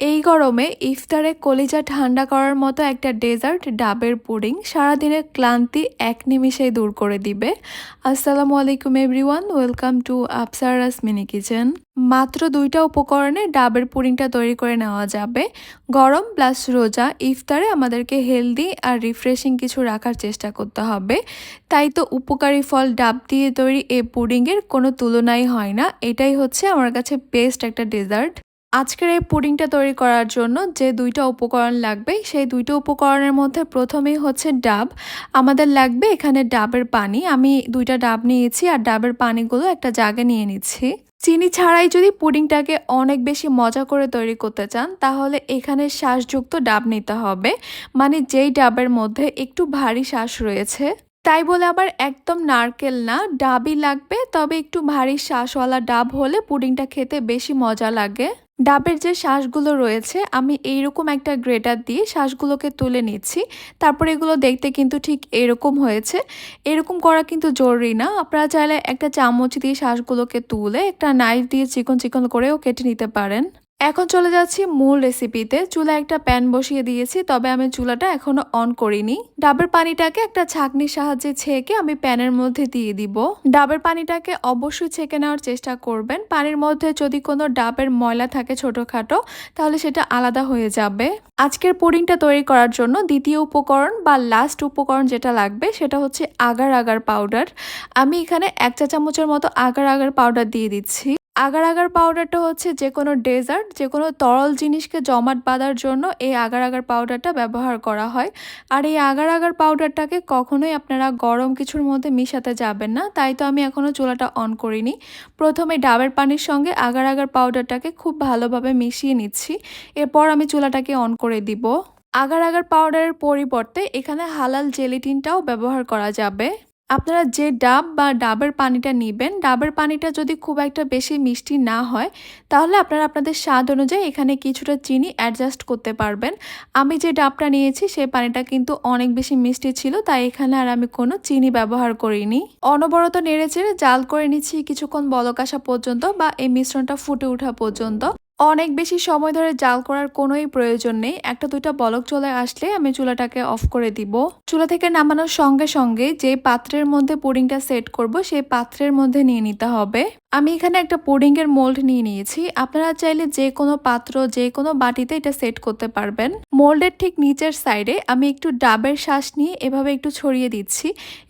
এই গরমে ইফতারে কলিজা ঠান্ডা করার মতো একটা ডেজার্ট, ডাবের পুডিং সারাদিনের ক্লান্তি এক নিমিষেই দূর করে দিবে। আসসালামু আলাইকুম everyone, welcome to Apsaras mini kitchen. মাত্র দুইটা উপকরণে ডাবের পুডিংটা তৈরি করে নেওয়া যাবে। গরম প্লাস রোজা ইফতারে আমাদেরকে হেলদি আর রিফ্রেশিং কিছু রাখার চেষ্টা করতে হবে। তাই তো উপকারী ফল ডাব দিয়ে তৈরি এই পুডিংয়ের কোনো তুলনাই হয় না। এটাই হচ্ছে আমার কাছে বেস্ট একটা ডেজার্ট। আজকের এই পুডিংটা তৈরি করার জন্য যে দুইটা উপকরণ লাগবে, সেই দুইটা উপকরণের মধ্যে প্রথমেই হচ্ছে ডাব। আমাদের লাগবে এখানে ডাবের পানি। আমি দুইটা ডাব নিয়েছি আর ডাবের পানিগুলো একটা জায়গায় নিয়ে নিচ্ছি। চিনি ছাড়াই যদি পুডিংটাকে অনেক বেশি মজা করে তৈরি করতে চান, তাহলে এখানে শ্বাসযুক্ত ডাব নিতে হবে। মানে যেই ডাবের মধ্যে একটু ভারী শ্বাস রয়েছে তাই বলে আবার একদম নারকেল না, ডাবই লাগবে, তবে একটু ভারী শ্বাসওয়ালা ডাব হলে পুডিংটা খেতে বেশি মজা লাগে। ডাবের যে শ্বাসগুলো রয়েছে, আমি এইরকম একটা গ্রেটার দিয়ে শ্বাসগুলোকে তুলে নিচ্ছি। তারপর এগুলো দেখতে কিন্তু ঠিক এরকম হয়েছে। এরকম করা কিন্তু জরুরি না। আপনারা চাইলে একটা চামচ দিয়ে শ্বাসগুলোকে তুলে একটা নাইফ দিয়ে চিকন চিকন করেও কেটে নিতে পারেন। এখন চলে যাচ্ছি মূল রেসিপিতে চুলা একটা প্যান বসিয়ে দিয়েছি, তবে আমি চুলাটা এখনও অন করিনি। ডাবের পানিটাকে একটা ছাঁকনির সাহায্যে ছেঁকে আমি প্যানের মধ্যে দিয়ে দিব। ডাবের পানিটাকে অবশ্যই ছেঁকে নেওয়ার চেষ্টা করবেন। পানির মধ্যে যদি কোনো ডাবের ময়লা থাকে ছোটোখাটো, তাহলে সেটা আলাদা হয়ে যাবে। আজকের পুডিংটা তৈরি করার জন্য দ্বিতীয় উপকরণ বা লাস্ট উপকরণ যেটা লাগবে, সেটা হচ্ছে আগার আগার পাউডার আমি এখানে এক চা চামচের মতো আগার আগার পাউডার দিয়ে দিচ্ছি। আগার আগার পাউডারটা হচ্ছে যে কোনো ডেজার্ট যে কোনো তরল জিনিসকে জমাট বাঁধার জন্য এই আগার আগার পাউডারটা ব্যবহার করা হয়। আর এই আগার আগার পাউডারটাকে কখনোই আপনারা গরম কিছুর মধ্যে মিশাতে যাবেন না, তাই তো আমি এখনও চুলাটা অন করিনি। প্রথমে ডাবের পানির সঙ্গে আগার আগার পাউডারটাকে খুব ভালোভাবে মিশিয়ে নিচ্ছি। এরপর আমি চুলাটাকে অন করে দিব। আগার আগার পাউডারের পরিবর্তে এখানে হালাল জেলিটিনটাও ব্যবহার করা যাবে। আপনারা যে ডাব বা ডাবের পানিটা নেবেন, ডাবের পানিটা যদি খুব একটা বেশি মিষ্টি না হয়, তাহলে আপনারা আপনাদের স্বাদ অনুযায়ী এখানে কিছুটা চিনি অ্যাডজাস্ট করতে পারবেন। আমি যে ডাবটা নিয়েছি সেই পানিটা কিন্তু অনেক বেশি মিষ্টি ছিল, তাই এখানে আর আমি কোনো চিনি ব্যবহার করিনি। অনবরত নেড়ে চেড়ে জাল করে নিচ্ছি কিছুক্ষণ বলক আসা পর্যন্ত বা এই মিশ্রণটা ফুটে ওঠা পর্যন্ত। অনেক বেশি সময় ধরে জাল করার কোনোই প্রয়োজন নেই। একটা দুইটা বলক চলে আসলে আমি চুলাটাকে অফ করে দিব। চুলা থেকে নামানোর সঙ্গে সঙ্গে যে পাত্রের মধ্যে পুডিংটা সেট করব, সেই পাত্রের মধ্যে নিয়ে নিতে হবে। আমি এখানে একটা পুডিংয়ের মোল্ড নিয়ে নিয়েছি। আপনারা চাইলে যে কোনো পাত্র, যে কোনো বাটিতে এটা সেট করতে পারবেন। মোল্ডের ঠিক নিচের সাইডে আমি একটু ডাবের শ্বাস নিয়ে এভাবে একটু ছড়িয়ে দিচ্ছি।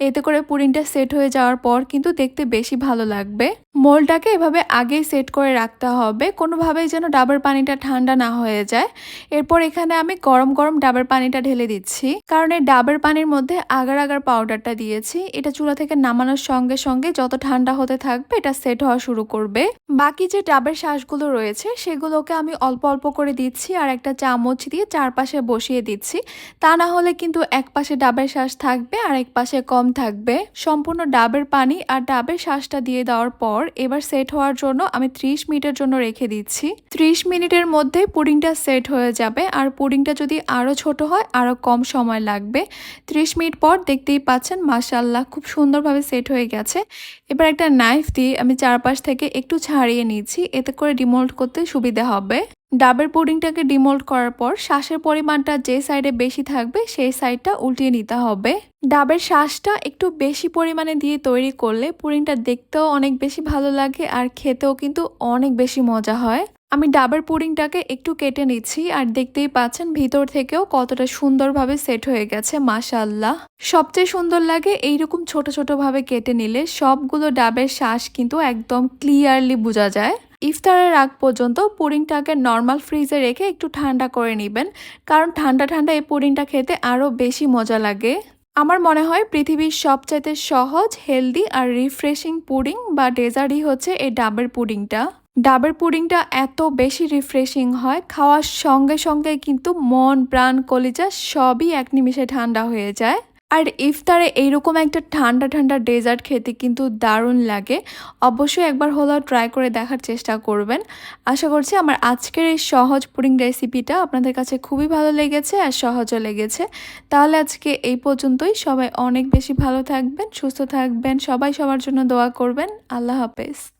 এতে করে পুডিংটা সেট হয়ে যাওয়ার পর কিন্তু দেখতে বেশি ভালো লাগবে। মোল্ডটাকে এভাবে আগেই সেট করে রাখতে হবে। কোনোভাবেই যেন ডাবের পানিটা ঠান্ডা না হয়ে যায়। এরপর এখানে আমি গরম গরম ডাবের পানিটা ঢেলে দিচ্ছি। কারণ এই ডাবের পানির মধ্যে আগার আগার পাউডারটা দিয়েছি। এটা চুলা থেকে নামানোর সঙ্গে সঙ্গে যত ঠান্ডা হতে থাকবে, এটা সেট হওয়া শুরু করবে। বাকি যে ডাবের শ্বাসগুলো রয়েছে, সেগুলোকে আমি অল্প অল্প করে দিচ্ছি আর একটা চামচ দিয়ে চারপাশে বসিয়ে দিচ্ছি। তা না হলে কিন্তু এক পাশে ডাবের শ্বাস থাকবে আর এক পাশে কম থাকবে। সম্পূর্ণ ডাবের পানি আর ডাবের শ্বাসটা দিয়ে দেওয়ার পর এবার সেট হওয়ার জন্য আমি ত্রিশ মিনিটের জন্য রেখে দিচ্ছি। ত্রিশ মিনিটের মধ্যে পুডিংটা সেট হয়ে যাবে আর পুডিংটা যদি আরও ছোট হয়, আরও কম সময় লাগবে। ত্রিশ মিনিট পর দেখতেই পাচ্ছেন মাসাল্লাহ খুব সুন্দরভাবে সেট হয়ে গেছে। এবার একটা নাইফ দিয়ে আমি চারপাশ থেকে একটু ছাড়িয়ে নিচ্ছি, এতে করে ডিমোল্ড করতে সুবিধা হবে। ডাবের পুডিংটাকে ডিমোল্ড করার পর শ্বাসের পরিমাণটা যে সাইডে বেশি থাকবে, সেই সাইডটা উল্টিয়ে নিতে হবে। ডাবের শ্বাসটা একটু বেশি পরিমাণে দিয়ে তৈরি করলে পুডিংটা দেখতেও অনেক বেশি ভালো লাগে আর খেতেও কিন্তু অনেক বেশি মজা হয়। আমি ডাবের পুডিংটাকে একটু কেটে নিচ্ছি আর দেখতেই পাচ্ছেন ভিতর থেকেও কতটা সুন্দরভাবে সেট হয়ে গেছে মাশাল্লাহ সবচেয়ে সুন্দর লাগে এইরকম ছোট ছোট ভাবে কেটে নিলে সবগুলো ডাবের শ্বাস কিন্তু একদম ক্লিয়ারলি বোঝা যায়। ইফতারের আগ পর্যন্ত পুডিংটাকে নর্মাল ফ্রিজে রেখে একটু ঠান্ডা করে নেবেন, কারণ ঠান্ডা ঠান্ডা এই পুডিংটা খেতে আরও বেশি মজা লাগে। আমার মনে হয় পৃথিবীর সবচাইতে সহজ হেলদি আর রিফ্রেশিং পুডিং বা ডেজার্টই হচ্ছে এই ডাবের পুডিংটা। ডাবের পুডিংটা এত বেশি রিফ্রেশিং হয়, খাওয়ার সঙ্গে সঙ্গে কিন্তু মন, প্রাণ, কলিজা সবই এক নিমিষে ঠান্ডা হয়ে যায়। আর ইফতারে এইরকম একটা ঠান্ডা ঠান্ডা ডেজার্ট খেতে কিন্তু দারুণ লাগে। অবশ্যই একবার হলেও ট্রাই করে দেখার চেষ্টা করবেন। আশা করছি আমার আজকের এই সহজ পুডিং রেসিপিটা আপনাদের কাছে খুবই ভালো লেগেছে আর সহজও লেগেছে। তাহলে আজকে এই পর্যন্তই। সবাই অনেক বেশি ভালো থাকবেন, সুস্থ থাকবেন। সবাই সবার জন্য দোয়া করবেন। আল্লাহ হাফেজ।